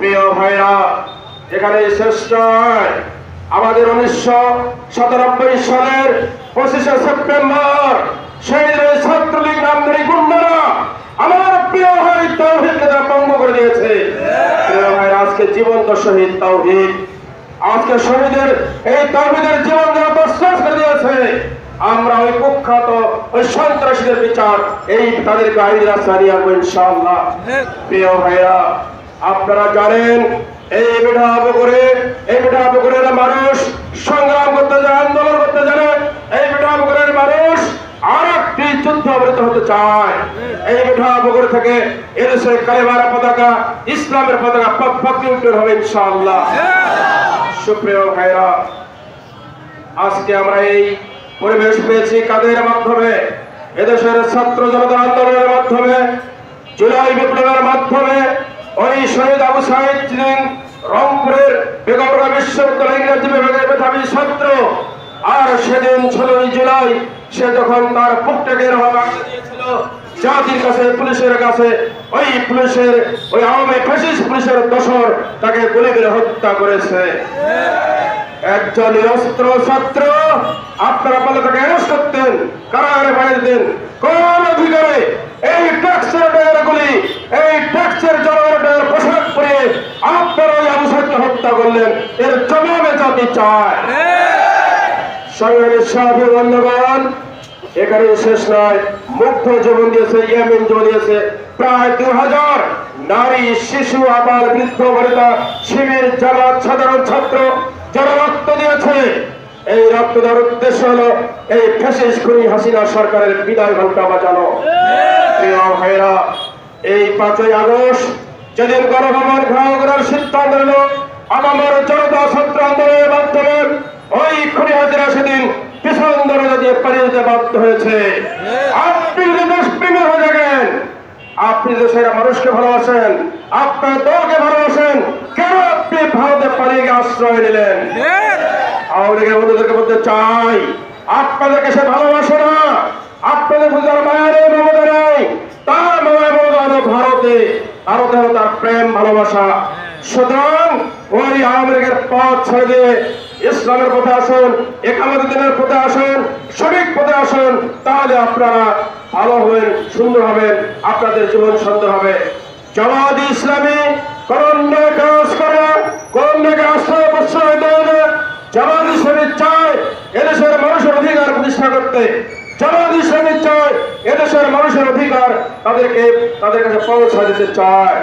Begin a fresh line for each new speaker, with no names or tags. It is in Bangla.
প্রিয় ভাইরা, এখানে শেষ নয় আমাদের উনিশশো সাতানব্বই সালের পঁচিশে সেপ্টেম্বর সেই ছাত্রলীগ নামধারী গুন্ডারা আমার প্রিয় ভাই তৌহিদকে তারা ভঙ্গ করে দিয়েছে। প্রিয় ভাই আজকে জীবন্ত শহীদ তৌহিদ আজকে শহীদের এই তৌহিদের জীবন যারা প্রশ্বাস করে দিয়েছে, আমরা ওই কুখ্যাত, ওই সন্ত্রাসীদের বিচার, এই তাদের আইন রাস্তা আসব ইনশাআল্লাহ। প্রিয় ভাইরা আপনারা জানেন, এই মিঠা করে এই মিঠা পুকুরের মানুষ সংগ্রাম করতে জানে আন্দোলন করতে জানে, এই মিঠা পুকুরের মানুষ আর একটি যুদ্ধ অবৃত হতে চায়। এই মিঠা পুকুর থেকে এদেশের কালেবার পতাকা, ইসলামের পতাকা পকি উত্তর হবে ইনশাআল্লাহ। সুপ্রিয় ভাইরা আজকে আমরা এই পরিবেশ পেয়েছি কাদের মাধ্যমে? এদেশের ছাত্র জনতা আন্দোলনের মাধ্যমে, জুলাই বিপ্লবের মাধ্যমে ওই শহীদ আবু সাহিদ ছিলেন রংপুরের বেগমরা বিশ্ববিদ্যালয় বিভাগের মেধাবী ছাত্র, আর সেদিন ষোলোই জুলাই সে যখন তার বাগড়ে দিয়েছিল, জাতির কাছে, পুলিশের কাছে, ওই পুলিশের, ওই আওয়ামী পুলিশের তাকে গুলি করে হত্যা করেছে। একজন নিরস্ত্র ছাত্র, আপনারা বলে তাকে অ্যারেস্ট করতেন, কারাগারে পাঠিয়ে দিতেন। কোন অধিকারে এই ট্যাক্সের ডয়ারগুলি এই ট্যাক্সের জনগণের পোশাক পরে আপনারা ওই আবু সাহেবকে হত্যা করলেন এর জবাবে জাতি চায়। সংগ্রামের সাথী বন্ধুগণ, এখানে শেষ নয়, মুগ্ধ জীবন দিয়েছে, ইয়ামিন জীবন দিয়েছে। প্রায় দু হাজার নারী, শিশু আবার বৃদ্ধ, বনিতা, শিবির, জামাত, সাধারণ ছাত্র, যারা রক্ত দিয়েছে। এই রক্ত দেওয়ার উদ্দেশ্য হলো, এই ফ্যাসিস খুনি হাসিনা সরকারের বিদায় ঘণ্টা বাজানো। এই পাঁচই আগস্ট যেদিন গণভবন ঘেরাও করার সিদ্ধান্ত নিল আমার জনতা ছাত্র আন্দোলনের মাধ্যমে ওই খুনি হাজিরা সেদিন পিছন দরজা দিয়ে পালিয়ে যেতে বাধ্য হয়েছে। আপনি যদি দেশপ্রেমী হয়ে থাকেন, আপনি দেশের মানুষকে ভালোবাসেন, আপনার দলকে ভালোবাসেন, কেন আপনি ভারতে পালিয়ে গিয়ে আশ্রয় নিলেন? আওয়ামী বন্ধুদেরকে বলতে চাই, আপনাদেরকে সে ভালোবাসে না। আপনাদের প্রতি তার মায়া মমতা নেই। তার মায়া মমতা ভারতে হলো তার প্রেম, ভালোবাসা। সুতরাং ওই আওয়ামী লীগের পথ ছেড়ে দিয়ে ইসলামের পথে আসুন, একামত দিনের পথে আসুন, সঠিক পথে আসুন, তাহলে আপনারা ভালো হবেন, সুন্দর হবেন, আপনাদের জীবন সুন্দর হবে। জামাত ইসলামী, কোন কাজ করে কোন আশ্রয় প্রশ্রয় দেয় না। জামাত ইসলামী চায় এদেশের মানুষের অধিকার প্রতিষ্ঠা করতে। জামাত ইসলামী চায় এদেশের মানুষের অধিকার তাদেরকে, তাদের কাছে পৌঁছা দিতে চায়।